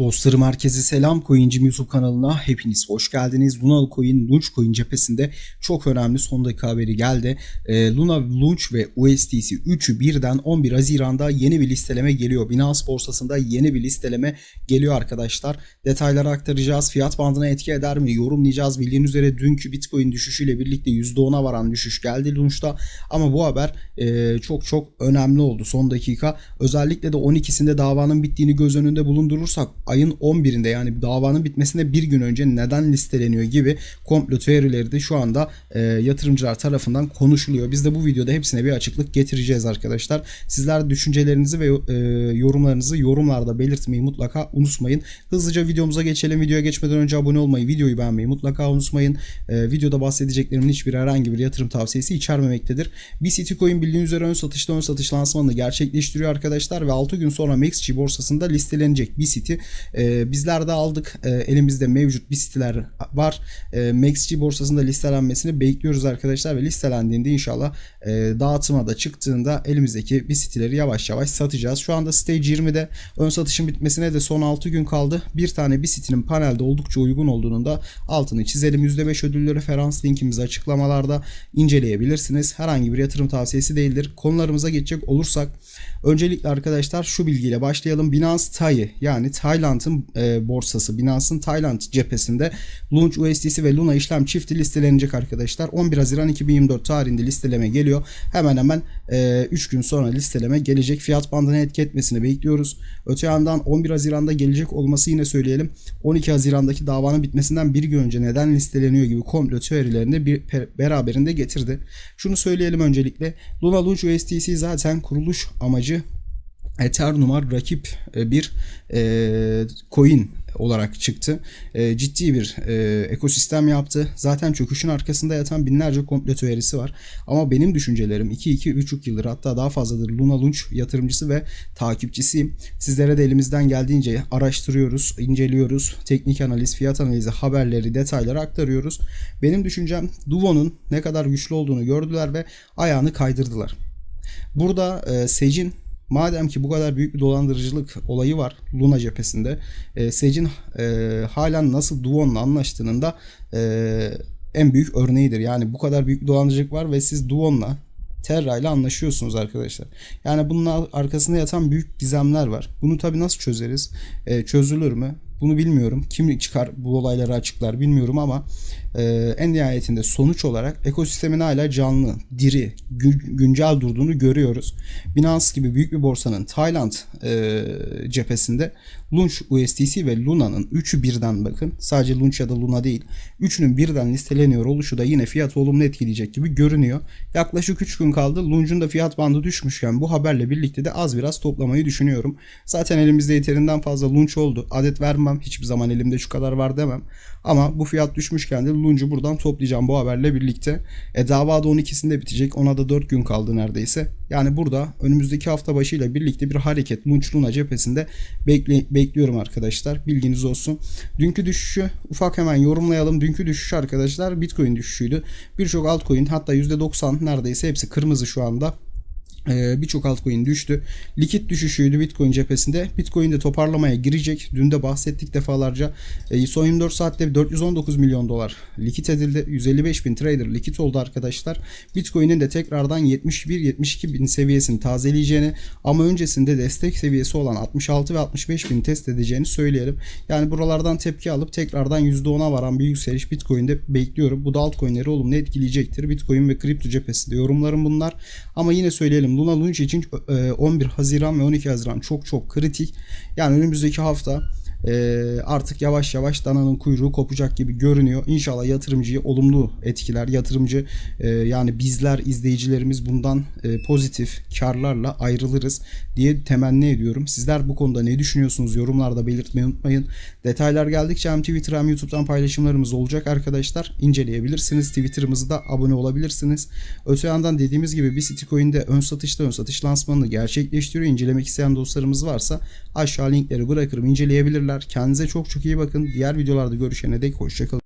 Dostlarım herkese selam. Coincim YouTube kanalına hepiniz hoş geldiniz. Luna Coin, Launch Coin cephesinde çok önemli son dakika haberi geldi. Ee, Luna Launch ve USDC 3'ü birden 11 Haziran'da yeni bir listeleme geliyor. Binance borsasında yeni bir listeleme geliyor arkadaşlar. Detayları aktaracağız. Fiyat bandına etki eder mi? Yorumlayacağız. Bildiğiniz üzere dünkü Bitcoin düşüşüyle birlikte %10'a varan düşüş geldi Launch'ta. Ama bu haber e, çok çok önemli oldu son dakika. Özellikle de 12'sinde davanın bittiğini göz önünde bulundurursak ayın 11'inde yani davanın bitmesine bir gün önce neden listeleniyor gibi komplo teorileri de şu anda e, yatırımcılar tarafından konuşuluyor. Biz de bu videoda hepsine bir açıklık getireceğiz arkadaşlar. Sizler düşüncelerinizi ve e, yorumlarınızı yorumlarda belirtmeyi mutlaka unutmayın. Hızlıca videomuza geçelim. Videoya geçmeden önce abone olmayı, videoyu beğenmeyi mutlaka unutmayın. E, videoda bahsedeceklerimin hiçbir herhangi bir yatırım tavsiyesi içermemektedir. BCT Coin bildiğiniz üzere ön satışta ön satış lansmanını gerçekleştiriyor arkadaşlar ve 6 gün sonra MaxG borsasında listelenecek BCT e, bizler de aldık. E, elimizde mevcut bir siteler var. E, MaxG borsasında listelenmesini bekliyoruz arkadaşlar ve listelendiğinde inşallah e, dağıtıma da çıktığında elimizdeki bir siteleri yavaş yavaş satacağız. Şu anda Stage 20'de ön satışın bitmesine de son 6 gün kaldı. Bir tane bir sitenin panelde oldukça uygun olduğunu da altını çizelim. %5 ödüllü referans linkimizi açıklamalarda inceleyebilirsiniz. Herhangi bir yatırım tavsiyesi değildir. Konularımıza geçecek olursak öncelikle arkadaşlar şu bilgiyle başlayalım. Binance TAI yani Tayland'ın e, borsası Binance'ın Tayland cephesinde Launch USDC ve Luna işlem çifti listelenecek arkadaşlar. 11 Haziran 2024 tarihinde listeleme geliyor. Hemen hemen e, 3 gün sonra listeleme gelecek. Fiyat bandına etki etmesini bekliyoruz. Öte yandan 11 Haziran'da gelecek olması yine söyleyelim. 12 Haziran'daki davanın bitmesinden bir gün önce neden listeleniyor gibi komplo teorilerini de bir beraberinde getirdi. Şunu söyleyelim öncelikle. Luna Launch USDC zaten kuruluş amacı Ethereum'a rakip bir e, coin olarak çıktı. E, ciddi bir e, ekosistem yaptı. Zaten çöküşün arkasında yatan binlerce komplo teorisi var. Ama benim düşüncelerim 2-2-3 yıldır hatta daha fazladır Luna Launch yatırımcısı ve takipçisiyim. Sizlere de elimizden geldiğince araştırıyoruz, inceliyoruz. Teknik analiz, fiyat analizi, haberleri, detayları aktarıyoruz. Benim düşüncem Duvo'nun ne kadar güçlü olduğunu gördüler ve ayağını kaydırdılar. Burada e, Secin Madem ki bu kadar büyük bir dolandırıcılık olayı var Luna cephesinde, e, Sage'in e, halen nasıl Duon'la anlaştığının da e, en büyük örneğidir. Yani bu kadar büyük bir dolandırıcılık var ve siz Duon'la Terra ile anlaşıyorsunuz arkadaşlar. Yani bunun arkasında yatan büyük gizemler var. Bunu tabii nasıl çözeriz? E, çözülür mü? Bunu bilmiyorum. Kim çıkar bu olayları açıklar bilmiyorum ama e, en nihayetinde sonuç olarak ekosistemin hala canlı, diri, gü- güncel durduğunu görüyoruz. Binance gibi büyük bir borsanın Tayland e, cephesinde Launch USDC ve Luna'nın üçü birden bakın. Sadece Launch ya da Luna değil. Üçünün birden listeleniyor oluşu da yine fiyatı olumlu etkileyecek gibi görünüyor. Yaklaşık 3 gün kaldı. Launch'un da fiyat bandı düşmüşken bu haberle birlikte de az biraz toplamayı düşünüyorum. Zaten elimizde yeterinden fazla Launch oldu. Adet vermem. Hiçbir zaman elimde şu kadar var demem. Ama bu fiyat düşmüşken de Lunch'u buradan toplayacağım bu haberle birlikte. E dava da 12'sinde bitecek. Ona da 4 gün kaldı neredeyse. Yani burada önümüzdeki hafta başıyla birlikte bir hareket Lunch Luna cephesinde bekle, bekliyorum arkadaşlar. Bilginiz olsun. Dünkü düşüşü ufak hemen yorumlayalım. Dünkü düşüş arkadaşlar Bitcoin düşüşüydü. Birçok altcoin hatta %90 neredeyse hepsi kırmızı şu anda. Ee, birçok altcoin düştü. Likit düşüşüydü Bitcoin cephesinde. Bitcoin de toparlamaya girecek. Dün de bahsettik defalarca. Ee, son 24 saatte 419 milyon dolar likit edildi. 155 bin trader likit oldu arkadaşlar. Bitcoin'in de tekrardan 71-72 bin seviyesini tazeleyeceğini ama öncesinde destek seviyesi olan 66 ve 65 bin test edeceğini söyleyelim. Yani buralardan tepki alıp tekrardan %10'a varan bir yükseliş Bitcoin'de bekliyorum. Bu da altcoin'leri olumlu etkileyecektir. Bitcoin ve kripto cephesinde yorumlarım bunlar. Ama yine söyleyelim Luna Launch için 11 Haziran ve 12 Haziran çok çok kritik. Yani önümüzdeki hafta e, artık yavaş yavaş dananın kuyruğu kopacak gibi görünüyor. İnşallah yatırımcıyı olumlu etkiler. Yatırımcı e, yani bizler izleyicilerimiz bundan e, pozitif karlarla ayrılırız diye temenni ediyorum. Sizler bu konuda ne düşünüyorsunuz? Yorumlarda belirtmeyi unutmayın. Detaylar geldikçe hem Twitter hem YouTube'dan paylaşımlarımız olacak arkadaşlar. İnceleyebilirsiniz. Twitter'ımıza da abone olabilirsiniz. Öte yandan dediğimiz gibi bir Coin'de ön satışta ön satış lansmanını gerçekleştiriyor. İncelemek isteyen dostlarımız varsa aşağı linkleri bırakırım. inceleyebilirler. Kendinize çok çok iyi bakın. Diğer videolarda görüşene dek hoşçakalın.